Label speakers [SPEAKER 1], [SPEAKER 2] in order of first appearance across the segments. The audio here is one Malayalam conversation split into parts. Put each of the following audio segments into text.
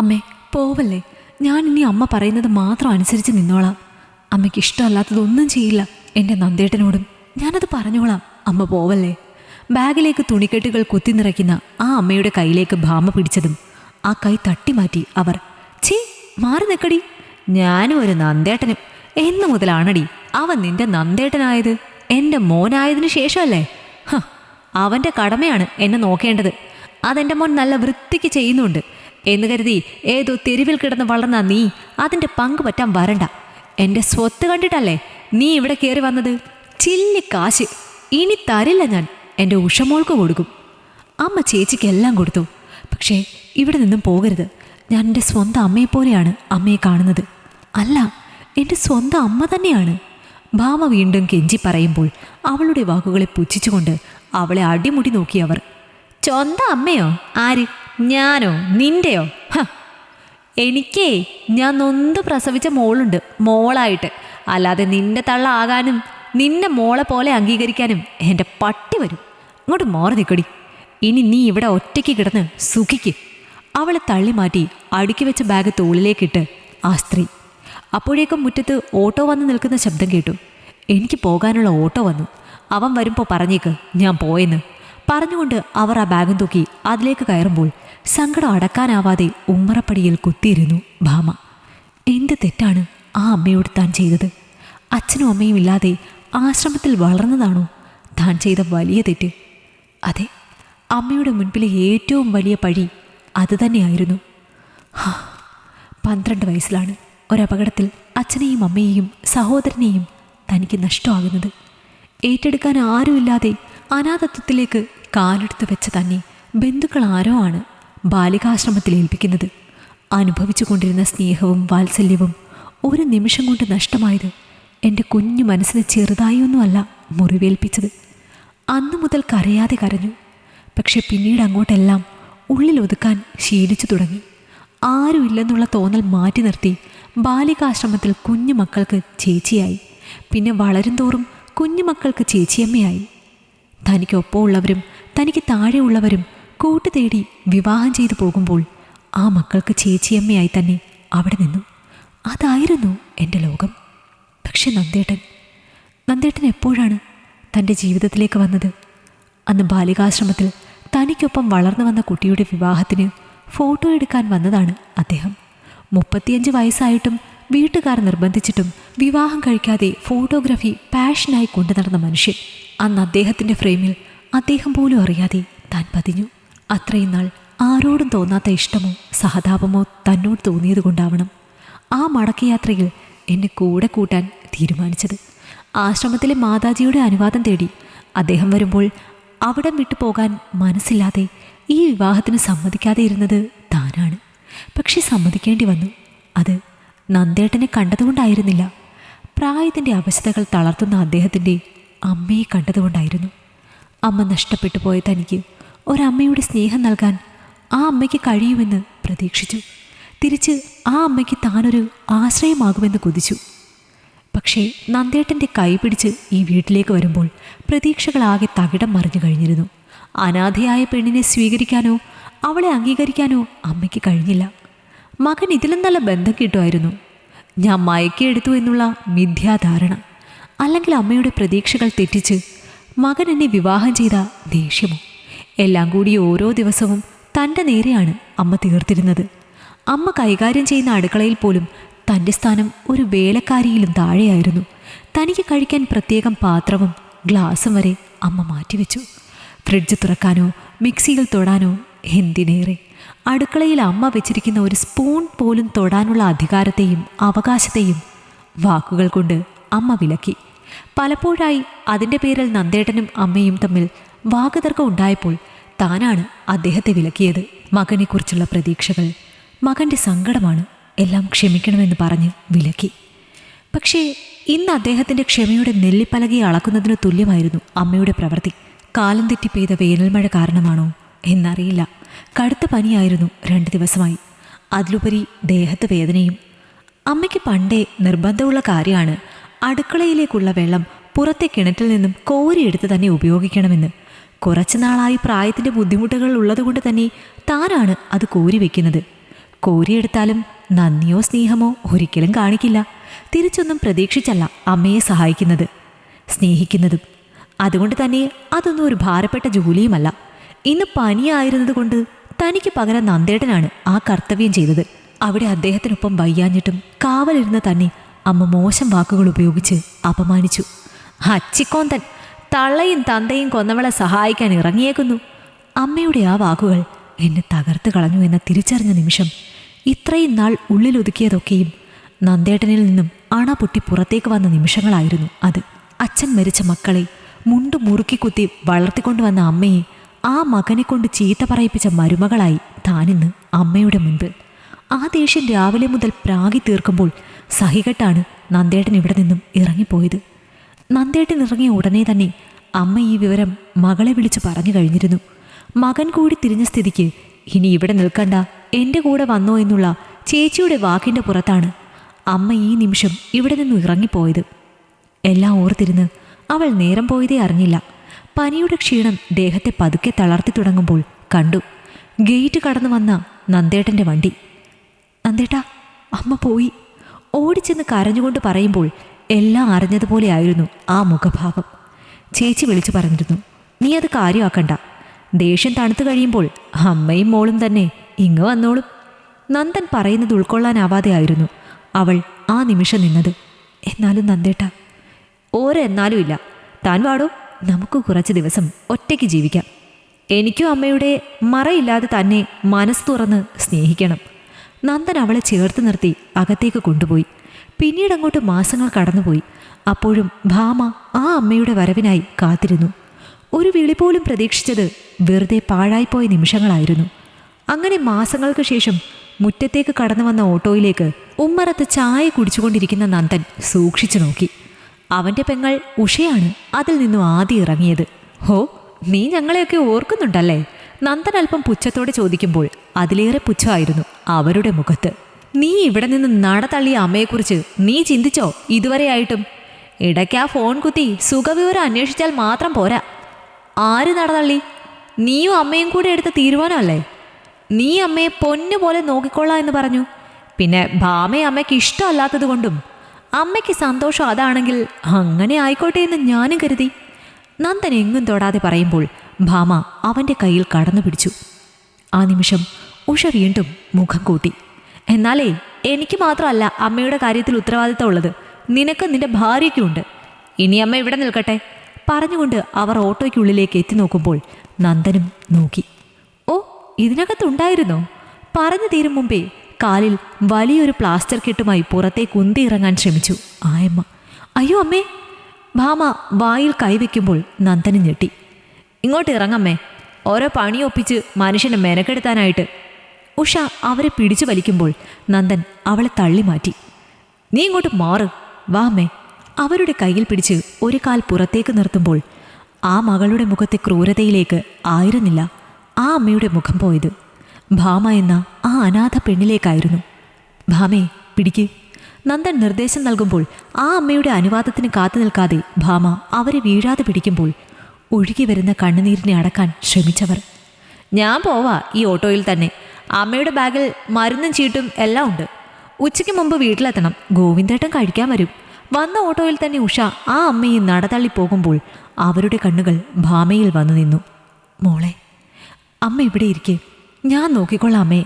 [SPEAKER 1] അമ്മേ പോവല്ലേ? ഞാൻ ഇനി അമ്മ പറയുന്നത് മാത്രം അനുസരിച്ച് നിന്നോളാം. അമ്മയ്ക്ക് ഇഷ്ടമല്ലാത്തതൊന്നും ചെയ്യില്ല എന്റെ നന്ദേട്ടനോടും. ഞാനത് പറഞ്ഞോളാം അമ്മ പോവല്ലേ? ബാഗിലേക്ക് തുണിക്കെട്ടുകൾ കുത്തി നിറയ്ക്കുന്ന ആ അമ്മയുടെ കയ്യിലേക്ക് ഭാമ പിടിച്ചതും ആ കൈ തട്ടിമാറ്റി അവർ ഛീ മാറി നിൽക്കടി ഞാനും ഒരു നന്ദേട്ടനും. എന്നു മുതലാണടി അവൻ നിന്റെ നന്ദേട്ടനായത്? എന്റെ മോനായതിനു ശേഷമല്ലേ? ഹ അവന്റെ കടമയാണ് എന്നെ നോക്കേണ്ടത്. അതെന്റെ മോൻ നല്ല വൃത്തിക്ക് ചെയ്യുന്നുണ്ട്. എന്ന് കരുതി ഏതോ തെരുവിൽ കിടന്ന് വളർന്ന നീ അതിന്റെ പങ്ക് പറ്റാൻ വരണ്ട. എന്റെ സ്വത്ത് കണ്ടിട്ടല്ലേ നീ ഇവിടെ കയറി വന്നത്? ചില്ലി കാശ്. ഇനി തരില്ല ഞാൻ. എന്റെ ഉഷമോൾക്ക് കൊടുക്കും. അമ്മ ചേച്ചിക്ക് എല്ലാം കൊടുത്തു. പക്ഷേ ഇവിടെ നിന്നും പോകരുത്. ഞാൻ എന്റെ സ്വന്തം അമ്മയെപ്പോലെയാണ് അമ്മയെ കാണുന്നത്. അല്ല എന്റെ സ്വന്തം അമ്മ തന്നെയാണ്. ഭാമ വീണ്ടും കെഞ്ചി പറയുമ്പോൾ അവളുടെ വാക്കുകളെ പുച്ഛിച്ചുകൊണ്ട് അവളെ അടിമുടി നോക്കിയവർ സ്വന്തം അമ്മയോ? ആര്? ഞാനോ? നിന്റെയോ? എനിക്കേ ഞാൻ നൊന്ത് പ്രസവിച്ച മോളുണ്ട് മോളായിട്ട്. അല്ലാതെ നിന്റെ തള്ളാകാനും നിന്നെ മോളെ പോലെ അംഗീകരിക്കാനും എന്റെ പട്ടി വരും. അങ്ങോട്ട് മോറി നിൽക്കടി ഇനി നീ ഇവിടെ ഒറ്റയ്ക്ക് കിടന്ന് സുഖിക്ക്. അവളെ തള്ളി മാറ്റി അടുക്കി വെച്ച ബാഗ് തോളിലേക്കിട്ട് ആ സ്ത്രീ. അപ്പോഴേക്കും മുറ്റത്ത് ഓട്ടോ വന്ന് നിൽക്കുന്ന ശബ്ദം കേട്ടു. എനിക്ക് പോകാനുള്ള ഓട്ടോ വന്നു. അവൻ വരുമ്പോൾ പറഞ്ഞേക്ക് ഞാൻ പോയെന്ന്. പറഞ്ഞുകൊണ്ട് അവർ ആ ബാഗും തൂക്കി അതിലേക്ക് കയറുമ്പോൾ സങ്കടം അടക്കാനാവാതെ ഉമ്മറപ്പടിയിൽ കുത്തിയിരുന്നു ഭാമ. എന്ത് തെറ്റാണ് ആ അമ്മയോട് താൻ ചെയ്തത്? അച്ഛനും അമ്മയും ഇല്ലാതെ ആശ്രമത്തിൽ വളർന്നതാണോ? താൻ ചെയ്ത വലിയ തെറ്റ്. അതെ അമ്മയുടെ മുൻപിലെ ഏറ്റവും വലിയ പഴി അതുതന്നെയായിരുന്നു ഹാ, പന്ത്രണ്ട് വയസ്സിലാണ് ഒരപകടത്തിൽ അച്ഛനെയും അമ്മയെയും സഹോദരനെയും തനിക്ക് നഷ്ടമാകുന്നത്. ഏറ്റെടുക്കാൻ ആരുമില്ലാതെ അനാഥത്വത്തിലേക്ക് കാലെടുത്ത് വെച്ച തന്നെ ബന്ധുക്കൾ ആരോ ആണ്. ബാലികാശ്രമത്തിൽ ഏൽപ്പിക്കുന്നത്. അനുഭവിച്ചു കൊണ്ടിരുന്ന സ്നേഹവും വാത്സല്യവും ഒരു നിമിഷം കൊണ്ട് നഷ്ടമായത് എന്റെ കുഞ്ഞു മനസ്സിന് ചെറുതായൊന്നുമല്ല മുറിവേൽപ്പിച്ചത്. അന്നു മുതൽ കരയാതെ കരഞ്ഞു. പക്ഷെ പിന്നീട് അങ്ങോട്ടെല്ലാം ഉള്ളിൽ ഒതുക്കാൻ ശീലിച്ചു തുടങ്ങി. ആരുമില്ലെന്നുള്ള തോന്നൽ മാറ്റി നിർത്തി ബാലികാശ്രമത്തിൽ കുഞ്ഞു മക്കൾക്ക് ചേച്ചിയായി. പിന്നെ വളരും തോറും കുഞ്ഞു മക്കൾക്ക് ചേച്ചിയമ്മയായി. തനിക്കൊപ്പമുള്ളവരും തനിക്ക് താഴെയുള്ളവരും കൂട്ടു തേടി വിവാഹം ചെയ്തു പോകുമ്പോൾ ആ മക്കൾക്ക് ചേച്ചിയമ്മയായി തന്നെ അവിടെ നിന്നു. അതായിരുന്നു എന്റെ ലോകം. പക്ഷെ നന്ദേട്ടൻ നന്ദേട്ടൻ എപ്പോഴാണ് തന്റെ ജീവിതത്തിലേക്ക് വന്നത്? അന്ന് ബാലികാശ്രമത്തിൽ തനിക്കൊപ്പം വളർന്നു വന്ന കുട്ടിയുടെ വിവാഹത്തിന് ഫോട്ടോ എടുക്കാൻ വന്നതാണ് അദ്ദേഹം. മുപ്പത്തിയഞ്ച് വയസ്സായിട്ടും വീട്ടുകാർ നിർബന്ധിച്ചിട്ടും വിവാഹം കഴിക്കാതെ ഫോട്ടോഗ്രാഫി പാഷനായി കൊണ്ടു നടന്ന മനുഷ്യൻ അന്ന് അദ്ദേഹത്തിന്റെ ഫ്രെയിമിൽ അദ്ദേഹം പോലും അറിയാതെ താൻ പതിഞ്ഞു. അത്രയും നാൾ ആരോടും തോന്നാത്ത ഇഷ്ടമോ സഹതാപമോ തന്നോട് തോന്നിയത് കൊണ്ടാവണം ആ മടക്കയാത്രയിൽ എന്നെ കൂടെ കൂട്ടാൻ തീരുമാനിച്ചത്. ആശ്രമത്തിലെ മാതാജിയുടെ അനുവാദം തേടി അദ്ദേഹം വരുമ്പോൾ അവിടം വിട്ടു പോകാൻ മനസ്സില്ലാതെ ഈ വിവാഹത്തിന് സമ്മതിക്കാതെ ഇരുന്നത് താനാണ്. പക്ഷെ സമ്മതിക്കേണ്ടി വന്നു. അത് നന്ദേട്ടനെ കണ്ടതുകൊണ്ടായിരുന്നില്ല. പ്രായത്തിന്റെ അവശതകൾ തളർത്തുന്ന അദ്ദേഹത്തിന്റെ അമ്മയെ കണ്ടതുകൊണ്ടായിരുന്നു. അമ്മ നഷ്ടപ്പെട്ടു പോയ തനിക്ക് ഒരമ്മയുടെ സ്നേഹം നൽകാൻ ആ അമ്മയ്ക്ക് കഴിയുമെന്ന് പ്രതീക്ഷിച്ചു. തിരിച്ച് ആ അമ്മയ്ക്ക് താനൊരു ആശ്രയമാകുമെന്ന് കൊതിച്ചു. പക്ഷേ നന്ദേട്ടന്റെ കൈപിടിച്ച് ഈ വീട്ടിലേക്ക് വരുമ്പോൾ പ്രതീക്ഷകളാകെ തകിടം മറിഞ്ഞു കഴിഞ്ഞിരുന്നു. അനാഥയായ പെണ്ണിനെ സ്വീകരിക്കാനോ അവളെ അംഗീകരിക്കാനോ അമ്മയ്ക്ക് കഴിഞ്ഞില്ല. മകൻ ഇതിലും നല്ല ബന്ധം കിട്ടുമായിരുന്നു. ഞാൻ മയക്കിയെടുത്തു എന്നുള്ള മിഥ്യാധാരണ അല്ലെങ്കിൽ അമ്മയുടെ പ്രതീക്ഷകൾ തെറ്റിച്ച് മകൻ എന്നെ വിവാഹം ചെയ്ത ദേഷ്യമോ? എല്ലാം കൂടി ഓരോ ദിവസവും തന്റെ നേരെയാണ് അമ്മ തീർത്തിരുന്നത്. അമ്മ കൈകാര്യം ചെയ്യുന്ന അടുക്കളയിൽ പോലും തന്റെ സ്ഥാനം ഒരു വേലക്കാരിയിലും താഴെയായിരുന്നു. തനിക്ക് കഴിക്കാൻ പ്രത്യേകം പാത്രവും ഗ്ലാസും വരെ അമ്മ മാറ്റിവെച്ചു. ഫ്രിഡ്ജ് തുറക്കാനോ മിക്സിയിൽ തൊടാനോ എന്തിനേറെ. അടുക്കളയിൽ അമ്മ വെച്ചിരിക്കുന്ന ഒരു സ്പൂൺ പോലും തൊടാനുള്ള അധികാരത്തെയും അവകാശത്തെയും വാക്കുകൾ കൊണ്ട് അമ്മ വിലക്കി. പലപ്പോഴായി അതിന്റെ പേരിൽ നന്ദേട്ടനും അമ്മയും തമ്മിൽ വാക്കുതർക്കം ഉണ്ടായപ്പോൾ താനാണ് അദ്ദേഹത്തെ വിലക്കിയത്. മകനെക്കുറിച്ചുള്ള പ്രതീക്ഷകൾ മകന്റെ സങ്കടമാണ് എല്ലാം ക്ഷമിക്കണമെന്ന് പറഞ്ഞ് വിലക്കി. പക്ഷേ ഇന്ന് അദ്ദേഹത്തിന്റെ ക്ഷമയുടെ നെല്ലിപ്പലകയെ അളക്കുന്നതിന് തുല്യമായിരുന്നു അമ്മയുടെ പ്രവൃത്തി. കാലം തെറ്റി പെയ്ത വേനൽമഴ കാരണമാണോ എന്നറിയില്ല. കടുത്ത പനിയായിരുന്നു രണ്ട് ദിവസമായി. അതിലുപരി ദേഹത്ത് വേദനയും. അമ്മയ്ക്ക് പണ്ടേ നിർബന്ധമുള്ള കാര്യമാണ് അടുക്കളയിലേക്കുള്ള വെള്ളം പുറത്തെ കിണറ്റിൽ നിന്നും കോരിയെടുത്ത് തന്നെ ഉപയോഗിക്കണമെന്ന് കുറച്ചു നാളായി പ്രായത്തിന്റെ ബുദ്ധിമുട്ടുകൾ ഉള്ളതുകൊണ്ട് തന്നെ താനാണ് അത് കോരി വയ്ക്കുന്നത് കോരിയെടുത്താലും നന്ദിയോ സ്നേഹമോ ഒരിക്കലും കാണിക്കില്ല. തിരിച്ചൊന്നും പ്രതീക്ഷിച്ചല്ല അമ്മയെ സഹായിക്കുന്നത് സ്നേഹിക്കുന്നതും. അതുകൊണ്ട് തന്നെ അതൊന്നും ഒരു ഭാരപ്പെട്ട ജോലിയുമല്ല. ഇന്ന് പനിയായിരുന്നത് കൊണ്ട് തനിക്ക് പകരം നന്ദേട്ടനാണ് ആ കർത്തവ്യം ചെയ്തത്. അവിടെ അദ്ദേഹത്തിനൊപ്പം വയ്യാഞ്ഞിട്ടും കാവലിരുന്ന് തന്നെ അമ്മ മോശം വാക്കുകൾ ഉപയോഗിച്ച് അപമാനിച്ചു. അച്ചിക്കോന്തൻ തള്ളയും തന്തയും കൊന്നവളെ സഹായിക്കാൻ ഇറങ്ങിയേക്കുന്നു. അമ്മയുടെ ആ വാക്കുകൾ എന്നെ തകർത്ത് കളഞ്ഞു എന്ന തിരിച്ചറിഞ്ഞ നിമിഷം ഇത്രയും നാൾ ഉള്ളിലൊതുക്കിയതൊക്കെയും നന്ദേട്ടനിൽ നിന്നും അണ പൊട്ടി പുറത്തേക്ക് വന്ന നിമിഷങ്ങളായിരുന്നു അത്. അച്ഛൻ മരിച്ച മക്കളെ മുണ്ട് മുറുക്കി കുത്തി വളർത്തിക്കൊണ്ടുവന്ന അമ്മയെ ആ മകനെ കൊണ്ട് ചീത്ത പറയിപ്പിച്ച മരുമകളായി താനിന്ന് അമ്മയുടെ മുൻപിൽ. ആ ദേഷ്യം രാവിലെ മുതൽ പ്രാഗി തീർക്കുമ്പോൾ സഹികെട്ടാണ് നന്ദേട്ടൻ ഇവിടെ നിന്നും ഇറങ്ങിപ്പോയത്. നന്ദേട്ടൻ ഇറങ്ങിയ ഉടനെ തന്നെ അമ്മ ഈ വിവരം മകളെ വിളിച്ച് പറഞ്ഞു കഴിഞ്ഞിരുന്നു. മകൻ കൂടി തിരിഞ്ഞ സ്ഥിതിക്ക് ഇനി ഇവിടെ നിൽക്കണ്ട എന്റെ കൂടെ വന്നോ എന്നുള്ള ചേച്ചിയുടെ വാക്കിന്റെ പുറത്താണ് അമ്മ ഈ നിമിഷം ഇവിടെ നിന്നും ഇറങ്ങിപ്പോയത്. എല്ലാം ഓർത്തിരുന്ന് അവൾ നേരം പോയതേ അറിഞ്ഞില്ല. പനിയുടെ ക്ഷീണം ദേഹത്തെ പതുക്കെ തളർത്തി തുടങ്ങുമ്പോൾ കണ്ടു. ഗേറ്റ് കടന്നു വന്ന നന്ദേട്ടന്റെ വണ്ടി. നന്ദേട്ടാ അമ്മ പോയി. ഓടിച്ചെന്ന് കരഞ്ഞുകൊണ്ട് പറയുമ്പോൾ എല്ലാം അറിഞ്ഞതുപോലെയായിരുന്നു ആ മുഖഭാവം. ചേച്ചി വിളിച്ചു പറഞ്ഞിരുന്നു നീ അത് കാര്യമാക്കണ്ട. ദേഷ്യം തണുത്തു കഴിയുമ്പോൾ അമ്മയും മോളും തന്നെ ഇങ്ങ് വന്നോളും. നന്ദൻ പറയുന്നത് ഉൾക്കൊള്ളാനാവാതെയായിരുന്നു അവൾ ആ നിമിഷം നിന്നത് എന്നാലും നന്ദേട്ട ഓരെന്നാലും ഇല്ല. താൻ വാടോ നമുക്ക് കുറച്ച് ദിവസം ഒറ്റയ്ക്ക് ജീവിക്കാം. എനിക്കും അമ്മയുടെ മറയില്ലാതെ തന്നെ മനസ്സ് തുറന്ന് സ്നേഹിക്കണം. നന്ദൻ അവളെ ചേർത്ത് നിർത്തി അകത്തേക്ക് കൊണ്ടുപോയി. പിന്നീട് അങ്ങോട്ട് മാസങ്ങൾ കടന്നുപോയി. അപ്പോഴും ഭാമ ആ അമ്മയുടെ വരവിനായി കാത്തിരുന്നു. ഒരു വിളി പോലും പ്രതീക്ഷിച്ചത് വെറുതെ പാഴായിപ്പോയ നിമിഷങ്ങളായിരുന്നു. അങ്ങനെ മാസങ്ങൾക്ക് ശേഷം മുറ്റത്തേക്ക് കടന്നു വന്ന ഓട്ടോയിലേക്ക് ഉമ്മറത്ത് ചായ കുടിച്ചുകൊണ്ടിരിക്കുന്ന നന്ദൻ സൂക്ഷിച്ചു നോക്കി. അവന്റെ പെങ്ങൾ ഉഷയാണ് അതിൽ നിന്നും ആദ്യം ഇറങ്ങിയത്. ഹോ നീ ഞങ്ങളെയൊക്കെ ഓർക്കുന്നുണ്ടല്ലേ? നന്ദൻ അല്പം പുച്ഛത്തോടെ ചോദിക്കുമ്പോൾ അതിലേറെ പുച്ഛമായിരുന്നു അവരുടെ മുഖത്ത്. നീ ഇവിടെ നിന്ന് നട തള്ളിയ അമ്മയെക്കുറിച്ച് നീ ചിന്തിച്ചോ ഇതുവരെയായിട്ടും? ഇടയ്ക്ക് ആ ഫോൺ കുത്തി സുഖവിവരം അന്വേഷിച്ചാൽ മാത്രം പോരാ. ആര് നടതള്ളി നീയും അമ്മയും കൂടെ എടുത്ത തീരുമാനമല്ലേ? നീ അമ്മയെ പൊന്നു പോലെ നോക്കിക്കൊള്ളാം എന്ന് പറഞ്ഞു. പിന്നെ ഭാമയെ അമ്മയ്ക്ക് ഇഷ്ടമല്ലാത്തത് കൊണ്ടും അമ്മയ്ക്ക് സന്തോഷം അതാണെങ്കിൽ അങ്ങനെ ആയിക്കോട്ടെ എന്ന് ഞാനും കരുതി. നന്ദൻ എങ്ങും തൊടാതെ പറയുമ്പോൾ ഭാമ അവന്റെ കയ്യിൽ കടന്നു പിടിച്ചു. ആ നിമിഷം ഉഷ വീണ്ടും മുഖം കൂട്ടി. എന്നാലേ എനിക്ക് മാത്രമല്ല അമ്മയുടെ കാര്യത്തിൽ ഉത്തരവാദിത്തം ഉള്ളത്. നിനക്ക് നിന്റെ ഭാര്യയ്ക്കുണ്ട് ഇനി അമ്മ ഇവിടെ നിൽക്കട്ടെ? പറഞ്ഞുകൊണ്ട് അവർ ഓട്ടോയ്ക്കുള്ളിലേക്ക് എത്തി നോക്കുമ്പോൾ നന്ദനും നോക്കി. ഓ ഇതിനകത്തുണ്ടായിരുന്നോ പറഞ്ഞു തീരും മുമ്പേ കാലിൽ വലിയൊരു പ്ലാസ്റ്റർ കെട്ടുമായി പുറത്തേക്ക് ഉന്തി ഇറങ്ങാൻ ശ്രമിച്ചു ആയമ്മ. അയ്യോ അമ്മേ. ഭാമ വായിൽ കൈവയ്ക്കുമ്പോൾ നന്ദനും ഞെട്ടി. ഇങ്ങോട്ട് ഇറങ്ങമ്മേ ഓരോ പണി ഒപ്പിച്ച് മനുഷ്യനെ മെനക്കെടുത്താനായിട്ട് ഉഷ അവരെ പിടിച്ചു വലിക്കുമ്പോൾ നന്ദൻ അവളെ തള്ളി മാറ്റി നീ ഇങ്ങോട്ട് മാറ്. വാമേ അവരുടെ കയ്യിൽ പിടിച്ച് ഒരു കാൽ പുറത്തേക്ക് നിർത്തുമ്പോൾ ആ മകളുടെ മുഖത്തെ ക്രൂരതയിലേക്ക് ആയിരുന്നില്ല ആ അമ്മയുടെ മുഖം പോയത്. ഭാമ എന്ന ആ അനാഥ പെണ്ണിലേക്കായിരുന്നു. ഭാമേ പിടിക്ക്. നന്ദൻ നിർദ്ദേശം നൽകുമ്പോൾ ആ അമ്മയുടെ അനുവാദത്തിന് കാത്തു നിൽക്കാതെ ഭാമ അവരെ വീഴാതെ പിടിക്കുമ്പോൾ ഒഴുകി വരുന്ന കണ്ണുനീരിനെ അടക്കാൻ ശ്രമിച്ചവർ. ഞാൻ പോവാ ഈ ഓട്ടോയിൽ തന്നെ. അമ്മയുടെ ബാഗിൽ മരുന്നും ചീട്ടും എല്ലാം ഉണ്ട്. ഉച്ചയ്ക്ക് മുമ്പ് വീട്ടിലെത്തണം. ഗോവിന്ദേട്ടൻ കഴിക്കാൻ വരും. വന്ന ഓട്ടോയിൽ തന്നെ ഉഷ ആ അമ്മയെ നടതള്ളി പോകുമ്പോൾ അവരുടെ കണ്ണുകൾ ഭാമയിൽ വന്നു നിന്നു. മോളെ അമ്മ ഇവിടെ ഇരിക്കെ. ഞാൻ നോക്കിക്കൊള്ളാം അമ്മയെ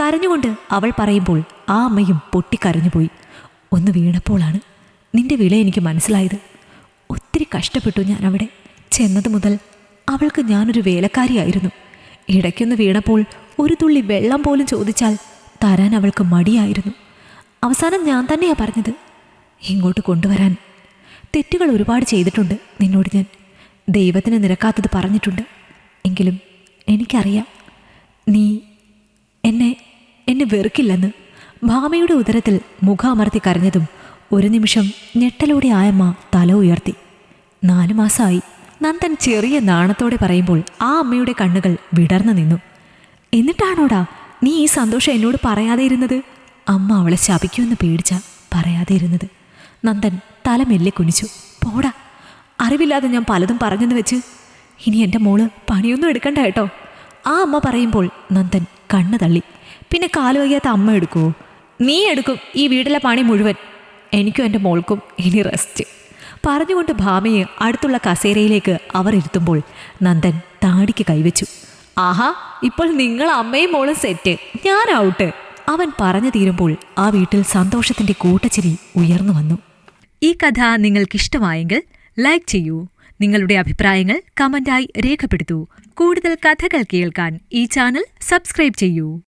[SPEAKER 1] കരഞ്ഞുകൊണ്ട് അവൾ പറയുമ്പോൾ ആ അമ്മയും പൊട്ടിക്കരഞ്ഞുപോയി ഒന്ന് വീണപ്പോളാണ് നിന്റെ വില എനിക്ക് മനസ്സിലായത്. ഒത്തിരി കഷ്ടപ്പെട്ടു ഞാൻ അവിടെ. ചെന്നത് മുതൽ അവൾക്ക് ഞാനൊരു വേലക്കാരിയായിരുന്നു. ഇടയ്ക്കൊന്ന് വീണപ്പോൾ ഒരു തുള്ളി വെള്ളം പോലും ചോദിച്ചാൽ തരാൻ അവൾക്ക് മടിയായിരുന്നു. അവസാനം ഞാൻ തന്നെയാ പറഞ്ഞത്. ഇങ്ങോട്ട് കൊണ്ടുവരാൻ. തെറ്റുകൾ ഒരുപാട് ചെയ്തിട്ടുണ്ട് നിന്നോട് ഞാൻ. ദൈവത്തിന് നിരക്കാത്തത് പറഞ്ഞിട്ടുണ്ട്. എങ്കിലും എനിക്കറിയാം. നീ എന്നെ എന്നെ വെറുക്കില്ലെന്ന്. ഭാമയുടെ ഉദരത്തിൽ മുഖാമർത്തി കരഞ്ഞതും ഒരു നിമിഷം ഞെട്ടലോടെ ആയമ്മ തല ഉയർത്തി. നാലു മാസമായി നന്ദൻ ചെറിയ നാണത്തോടെ പറയുമ്പോൾ ആ അമ്മയുടെ കണ്ണുകൾ വിടർന്നു നിന്നു. എന്നിട്ടാണോടാ നീ ഈ സന്തോഷം എന്നോട് പറയാതെ ഇരുന്നത് അമ്മ അവളെ ശപിക്കുമെന്ന് പേടിച്ച പറയാതെ ഇരുന്നത് നന്ദൻ തല മെല്ലെ കുനിച്ചു. പോടാ അറിവില്ലാതെ ഞാൻ പലതും പറഞ്ഞെന്ന് വെച്ച്. ഇനി എന്റെ മോൾ പണിയൊന്നും എടുക്കണ്ട കേട്ടോ. ആ അമ്മ പറയുമ്പോൾ നന്ദൻ കണ്ണു തള്ളി. പിന്നെ കാലു വയ്യാത്ത അമ്മ എടുക്കുമോ നീ എടുക്കും ഈ വീട്ടിലെ പണി മുഴുവൻ. എനിക്കും എന്റെ മോൾക്കും ഇനി റെസ്റ്റ് പറഞ്ഞുകൊണ്ട് ഭാമയെ അടുത്തുള്ള കസേരയിലേക്ക് അവർ ഇരുത്തുമ്പോൾ നന്ദൻ താടിക്ക് കൈവച്ചു. ആഹാ ഇപ്പോൾ നിങ്ങൾ അമ്മയും മോളും സെറ്റ് ഞാൻ ഔട്ട് അവൻ പറഞ്ഞു തീരുമ്പോൾ ആ വീട്ടിൽ സന്തോഷത്തിന്റെ കൂട്ടച്ചിരി ഉയർന്നു വന്നു. ഈ കഥ നിങ്ങൾക്കിഷ്ടമായെങ്കിൽ ലൈക്ക് ചെയ്യൂ. നിങ്ങളുടെ അഭിപ്രായങ്ങൾ കമന്റായി രേഖപ്പെടുത്തൂ. കൂടുതൽ കഥകൾ കേൾക്കാൻ ഈ ചാനൽ സബ്സ്ക്രൈബ് ചെയ്യൂ.